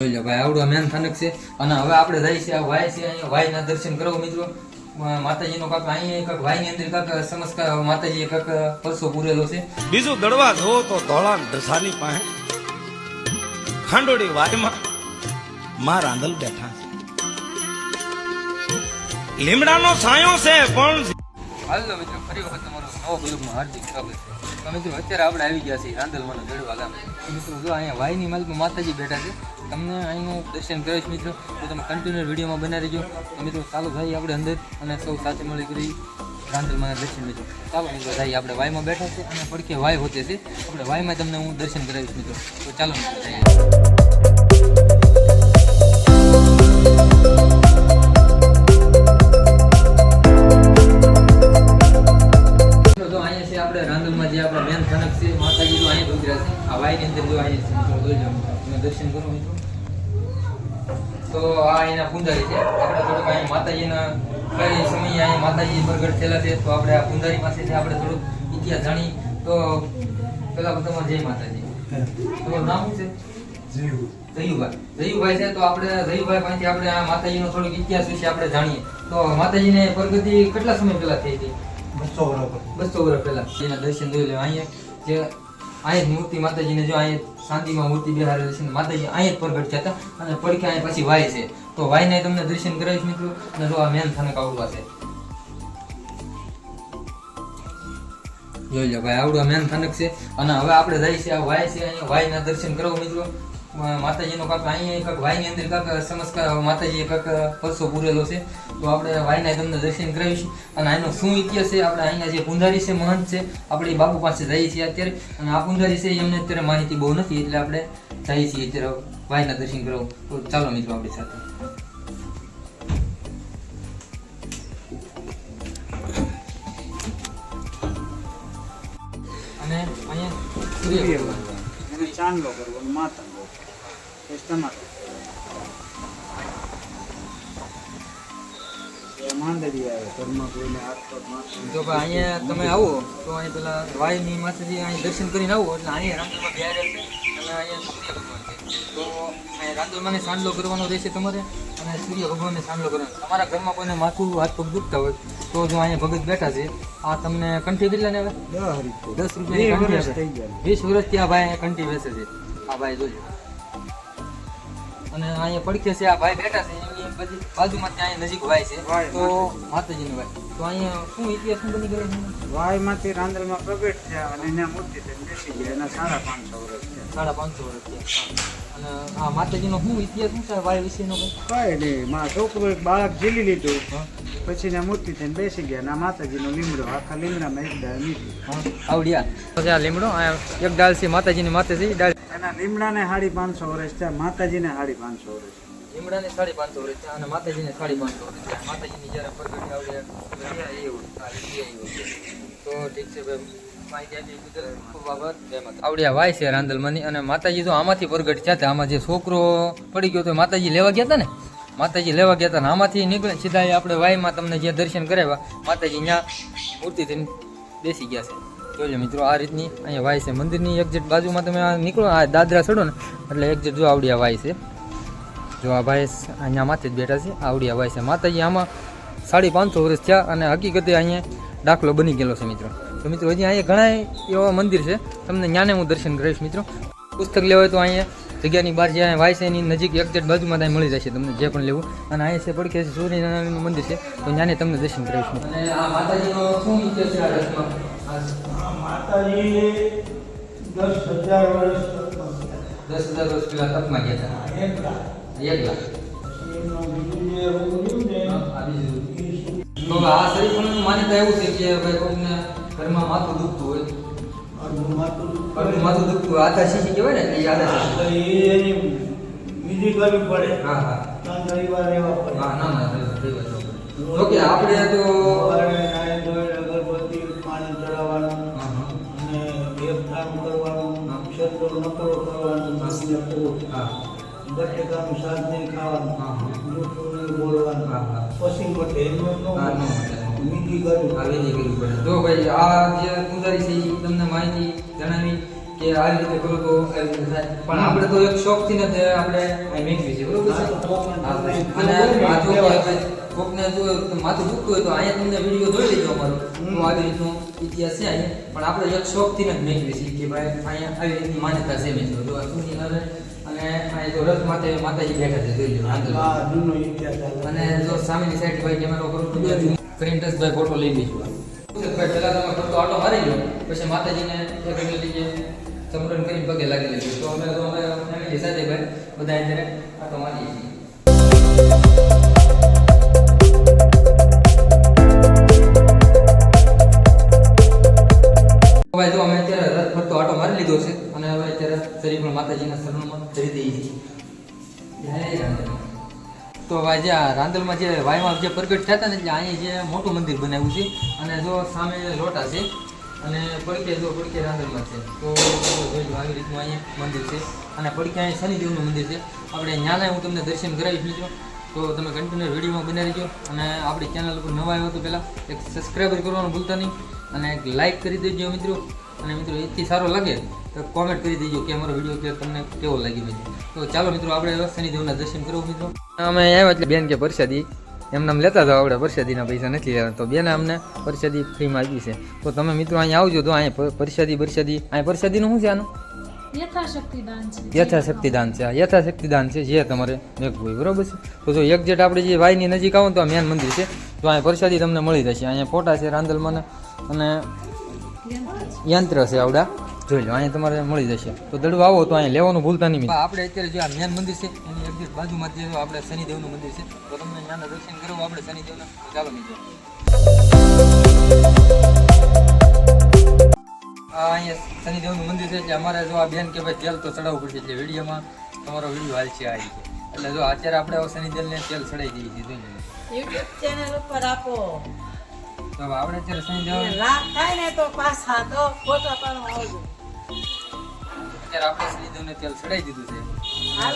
જોઈ લો ભાઈ આવડું મેન સ્થાનક છે. અને હવે આપણે જઈએ છીએ આ વાય છે અહીંયા. વાયના દર્શન કરો મિત્રો. માતાજીનો કાક અહીંયા કાંક વાયની અંદર કાક સમસ્કાર માતાજીએ કાક પરસો પૂરેલો છે. બીજું દડવા જો તો ધોળા ઢસાની પાસે. ખાંડોડી વાયમાં માં રાંધલ બેઠા છે. લીમડાનો છાંયો છે પણ હાલો મિત્રો ફરી વખત તમારો નવો બ્લોગમાં હાર્દિક સ્વાગત છે. તો મિત્રો અત્યારે આપણે આવી ગયા છીએ રાંધલમાં જડવા ગામ. મિત્રો જો અહીંયા વાયની માલમાં માતાજી બેઠા છે. તમને અહીંનું દર્શન કરીશ મિત્રો. તો તમે કન્ટિન્યુ વિડીયોમાં બનાવી રહેજો. તો મિત્રો, ચાલો ભાઈ આપણે અંદર અને સૌ સાથે મળી કરી રાંદલમાના દર્શન મિત્રો. ચાલો મિત્રો ભાઈ આપણે વાયમાં બેઠા છે અને પડખે વાય હોતે છે. આપણે વાયમાં તમને હું દર્શન કરાવીશ મિત્રો. તો ચાલો મિત્રો કઈ સમય અહીંયા માતાજી પ્રગટ થયેલા છે તો આપણે આ પૂંજારી પાસેથી આપણે થોડુંક ઇતિહાસ જાણી. તો પેલા તમારે જય માતાજી. તમારું નામ શું છે? જયુભાઈ જયુભાઈ છે તો આપણે જયુભાઈ પાસેથી આપણે આ માતાજીનો થોડોક ઇતિહાસ વિશે આપણે જાણીએ. તો માતાજીને પ્રગતિ કેટલા સમય પહેલા થઈ હતી? બસો બરાબર બસો વર્ષ પહેલા. એના દર્શન જોઈ અહીંયા જે અહીં મૂર્તિ માતાજીને જો અહીં શાંતિમાં મૂર્તિ બેહારેલી છે માતાજી અહીંયા જ પ્રગટ થયા હતા. અને પડખે અહીં પછી વાય છે. તો વાયને તમને દર્શન કરાવીશ મિત્રો. ને જો આ મેન થાનક આવડવા છે. જોઈ લો ભાઈ, આવડું મેન થાનક છે. અને હવે આપણે જઈએ આ વાય છે અહીંયા. વાયના દર્શન કરો મિત્રો. માતાજીનો કાંક અહીંયા કાંક વાયની અંદર કાંક સમસ્કાર માતાજીએ કાંક પરસો પૂરેલો છે. તો આપણે વાયના તમને દર્શન કરાવીશું. અને આનો શું ઇતિહાસ છે? આપણે અહીંયા જે પુંજારી છે, મહંત છે, આપણે બાપુ પાસે જઈએ છીએ અત્યારે. અને આ પુંજારી છે, એમને અત્યારે માહિતી બહુ નથી, એટલે આપણે જઈએ છીએ અત્યારે ભાઈના દર્શન કરો. ચાલો મિત્રો આપણી સાથે. અને અહીંયા સૂર્ય ભગવાન ચાંદલો કરવાનો માતંગો ટમાટર જો ભાઈ અહીંયા તમે આવો તો અહીં પેલા વાયુની માથેથી અહીં દર્શન કરીને આવો એટલે અહીંયા રાંદોલમાં બિહારે અને અહીંયા સૂર્ય ભગવાન છે. તો અહીં રાંદલમાંને સાંડલો કરવાનો રહેશે તમારે અને સૂર્ય ભગવાનને સાંડલો કરવાનો. તમારા ઘરમાં કોઈને માથું હાથ પગ દુખતા હોય તો જો અહીંયા ભગત બેઠા છે આ તમને કંઠી કેટલા ને હવે? દસ રૂપિયા વીસ વર્ષથી આ ભાઈ અહીંયા કંઠી બેસે છે. આ ભાઈ જોજો. અને અહીંયા પડખે છે આ ભાઈ બેઠા છે બાજુમાં ત્યાં નજીક વાય છે. તો માતાજીનો વાય. તો અહીંયા શું ઇતિહાસ શું બની ગયો છે? વાયમાંથી રાંદલમાં પ્રગટ થયા અને એના મૂર્તિ થઈને બેસી ગયા. એના સાડા પાંચસો વર્ષ સાડા પાંચસો વર્ષ અને આ માતાજીનો શું ઇતિહાસ શું છે? વાય વિશેનો કઈ? નહીં માં છોકરો એક બાળક ઝીલી લીધું. પછી એના મૂર્તિ થઈને બેસી ગયા અને આ માતાજીનો લીમડો આખા લીમડામાં એક ડાળ મીઠી. આવડ્યા. પછી આ લીમડો એક ડાળ છે માતાજીની માથે છે ઈ ડાળ. એના લીમડાને સાડી પાંચસો વર્ષ થયા માતાજીને હાડી પાંચસો વર્ષ લીમડાને સાડી પાંચસો થયા અને માતાજીની સાડી પાંચસો થયા માતાજીની જ્યારે પ્રગટ આવડે. તો ઠીક છે ભાઈ. આવડ્યા વાય છે રાંદલમાંની અને માતાજી તો આમાંથી પ્રગટ થયા હતા, આમાં જે છોકરો પડી ગયો તો માતાજી લેવા ગયા હતા ને? માતાજી લેવા ગયા હતા આમાંથી નીકળે સીધા આપણે વાયમાં તમને જે દર્શન કરાવ્યા, માતાજી ત્યાં મૂર્તિ થઈને બેસી ગયા છે. જોઈ મિત્રો, આ રીતની અહીંયા વાય છે. મંદિરની એક્ઝેટ બાજુમાં તમે નીકળો, આ દાદરા ચડો ને, એટલે એક્ઝેટ જો આવડિયા વાય છે. જો આ ભાઈ અહીંયા માથે જ બેઠા છે આવડિયા ભાઈ છે. માતાજી આમાં સાડી પાંચસો વર્ષ થયા અને હકીકતે અહીંયા દાખલો બની ગયેલો છે મિત્રો. તો મિત્રો હજી અહીંયા ઘણા એવા મંદિર છે. તમને જ્ઞાને હું દર્શન કરીશ મિત્રો. પુસ્તક લેવા હોય તો અહીંયા જગ્યાની બહાર જે વાય છે એની નજીક એક્ઝેક્ટ બાજુમાં ત્યાં મળી જશે તમને જે પણ લેવું. અને અહીંયા છે પડખે છે સૂર્યનારાયણનું મંદિર છે. તો જ્ઞાને તમને દર્શન કરીશ અને આ માતાજીનો શું ઇતિહાસ છે આ રથમાં? માતાજી દસ હજાર વર્ષ દસ હજાર વર્ષ પહેલા તપમાં ગયા હતા. એક લાખ બીજું ને આ શરીર તો શરીફોનું માન્યતા એવું છે કે ભાઈ કોઈને ઘરમાં માથું દુખતું હોય માથું ઘરનું માથું દુખતું હોય આધા શીશી કહેવાય ને એ આધા શીશી એની વિધિ કરવી પડે હા હા રવિવાર રહેવા પડે હા ના ના વાત તો કે આપણે તો પાણી ચડાવવાનું. અને એક કામ કરવાનું શબ્દો નકરો કરવાનું. હા બટેકાનું શાક નહીં ખાવાનું. જૂઠું નહીં બોલવાનું. પછી મટે એમ. વિધિ કરવી આ વેજી કરવી પડે. તો ભાઈ આ જે પૂજારી છે એ તમને માહિતી જણાવી કે આવી રીતે કરો તો પણ આપણે તો એક શોખથી નથી આપણે મેળવી છે બરોબર છે? અને આ જો કોકને જો માથું દુખતું હોય તો અહીંયા તમને વીડિયો જોઈ લેજો અમારો. હું આવી રીતનો ઇતિહાસ છે અહીંયા પણ આપણે એક શોખથી જ મેળવી છીએ કે ભાઈ અહીંયા આવી રીતની માન્યતા છે મિત્રો. જો આ અને અહીં જો રથ માથે માતાજી બેઠા છે જોઈ લો. અને જો સામેની સાઈડ ભાઈ કેમેરો કરું તો પ્રિન્ટર્સ ભાઈ ફોટો લઈ લઈશું ભાઈ પહેલા તમે ફરતો આટો મારી લો પછી માતાજીને એક કે સમરણ કરીને પગે લાગી લઈએ તો અમે તો અમે ફેમિલી સાથે ભાઈ બધા અત્યારે આટો મારીએ છીએ. ભાઈ જો અમે અત્યારે રથ ફરતો આટો મારી લીધો છે. અને ત્યારે શરીર શરીરમાં માતાજીના શરણમાં ધરી દઈએ. તો ભાઈ જે આ રાંદલમાં જે વાયમાં જે પ્રગટ થયા હતા ને એટલે અહીંયા જે મોટું મંદિર બનાવ્યું છે અને જો સામે લોટા છે અને પડકે જો પડકે રાંદલમાં છે. તો આવી રીતનું અહીંયા મંદિર છે અને પડકે અહીંયા શનિદેવનું મંદિર છે. આપણે ન્યાના હું તમને દર્શન કરાવીશ મિત્રો. તો તમે કન્ટિન્યુ વિડીયોમાં બનાવી રહેજો અને આપણી ચેનલ ઉપર નવા આવ્યો તો પહેલાં એક સબસ્ક્રાઈબર કરવાનું ભૂલતા નહીં અને એક લાઈક કરી દેજો મિત્રો. અને મિત્રો એથી સારો લાગે તો કોમેન્ટ કરી દેજો કે અમારો વીડિયો કે તમને કેવો લાગી મિત્રો. તો ચાલો મિત્રો આપણે શનિદેવના દર્શન કરવું મિત્રો. અમે આવ્યા એટલે બેન કે પરસાદી. એમને આમ લેતા હતા આપણે પરસાદીના પૈસા નથી લેવા તો બેને અમને પરસાદી ફ્રીમાં આપી છે. તો તમે મિત્રો અહીંયા આવજો તો અહીંયા પરસાદી પરસાદી. અહીંયા પરસાદીનું શું છે આનું? યથાશક્તિ દાન છે. યથાશક્તિ દાન છે જે તમારે હોય બરોબર છે? તો જો એક જેટ આપણે જે વાયની નજીક આવો તો આ મેન મંદિર છે. તો અહીંયા પ્રસાદી તમને મળી જશે. અહીંયા ફોટા છે રાંદલમાં અને યંત્ર છે આવડા. જોઈ લો અહીંયા તમારે મળી જશે. તો દડવા આવો તો અહીંયા લેવાનું ભૂલતા નહીં. આપણે અત્યારે જો આ મેન મંદિર છે એની એક્ઝેક્ટ બાજુમાં જે આપણે શનિદેવનું મંદિર છે તો તમને ત્યાંના દર્શન કરવું આપણે શનિદેવના ચાલો મિત્રો આ અહીંયા શનિદેવનું મંદિર છે એટલે અમારે જો આ બેન કે ભાઈ તેલ તો ચડાવવું પડશે એટલે વિડીયોમાં તમારો વીડિયો હાલ છે આ રીતે. એટલે જો અત્યારે આપણે શનિદેવને તેલ ચડાવી દઈએ છીએ યુટ્યુબ ચેનલ ઉપર આપો. તો અત્યારે શનિદેવ લાભ થાય ને તો પાછા તો ફોટો પાડવા આવજો. અત્યારે આપણે શનિદેવને તેલ ચડાવી દીધું છે.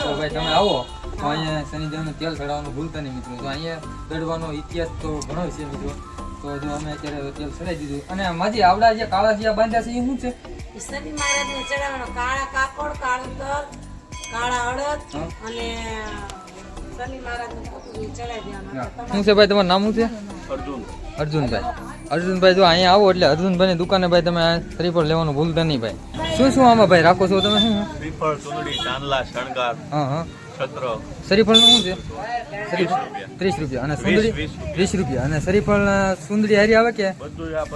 તો ભાઈ તમે આવો. તો અહીંયા શનિદેવને તેલ ચડાવવાનું ભૂલતા નહીં મિત્રો. તો અહીંયા દડવાનો ઇતિહાસ તો ઘણો છે મિત્રો. તો જો અમે અત્યારે તેલ ચડાવી દીધું. અને માજી આવડા જે કાળા જે બાંધ્યા છે એ શું છે? શનિ મહારાજને ચડાવવાનો કાળા કાપડ કાળું તલ કાળા અડદ અને શનિ મહારાજને ચડાવી દેવાનું. શું છે ભાઈ તમારું નામ શું છે? અર્જુનભાઈ. અર્જુનભાઈ. જો અહીંયા આવો એટલે અર્જુનભાઈની દુકાને ભાઈ તમે શ્રીફળ લેવાનું ભૂલતા નહીં ભાઈ. શું શું આમાં ભાઈ રાખો છો તમે શું? શ્રીફળ ચૂંદડી ચાંદલા શણગાર હા હા. છત્ર. શ્રીફળનું શું છે? ત્રીસ રૂપિયા. અને સુંદરી? વીસ વીસ રૂપિયા. અને શ્રીફળ સુંદરી હારી આવે કે? બધું આ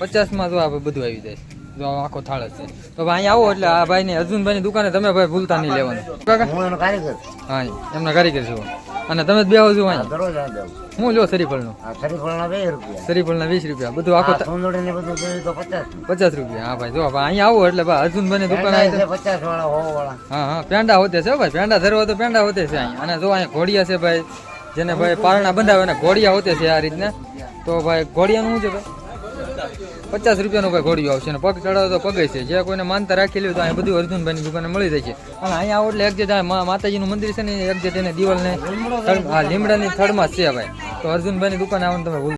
પચાસમાં તો આ બધું આવી જાય. જો આખો થાળ છે. તો ભાઈ અહીંયા આવો એટલે આ ભાઈને અર્જુનભાઈની દુકાને તમે ભાઈ ભૂલતા નહીં લેવાનું. કાકા? હું એનો કારીગર. હા એમના કારીગર છો. અને તમે જ બેહો છો અહીં? દરરોજ દેવું હું લો શ્રીફળનું? આ શરીફળના બે રૂપિયા. શ્રીફળના વીસ રૂપિયા. બધું આખો સુંદડી ને બધું જોયું તો પચાસ રૂપિયા. હા ભાઈ જો અહીં આવો એટલે ભાઈ બને દુકાન આવી છે વાળા હો વાળા હા હા પેંડા હોતે છે ભાઈ પેંડા ધરવા તો પેંડા હોતે છે અહીંયા. અને જો અહીંયા ઘોડિયા છે ભાઈ જેને ભાઈ પારણા બંધાવે ને ઘોડિયા હોતે છે આ રીતના. તો ભાઈ ઘોડિયાનું શું છે ભાઈ? પચાસ રૂપિયાનો ભાઈ ઘોડિયું આવશે અને પગ ચડાવો તો પગે છે. જે કોઈને માનતા રાખેલી હોય તો અહીંયા બધું અર્જુનભાઈની દુકાને મળી જાય છે. અને અહીંયા આવો એટલે એક જે માતાજીનું મંદિર છે ને એક જે તેને દિવાલને હા, લીમડાની થડમાં છે ભાઈ. તો અર્જુનભાઈની દુકાને આવવાનું તમે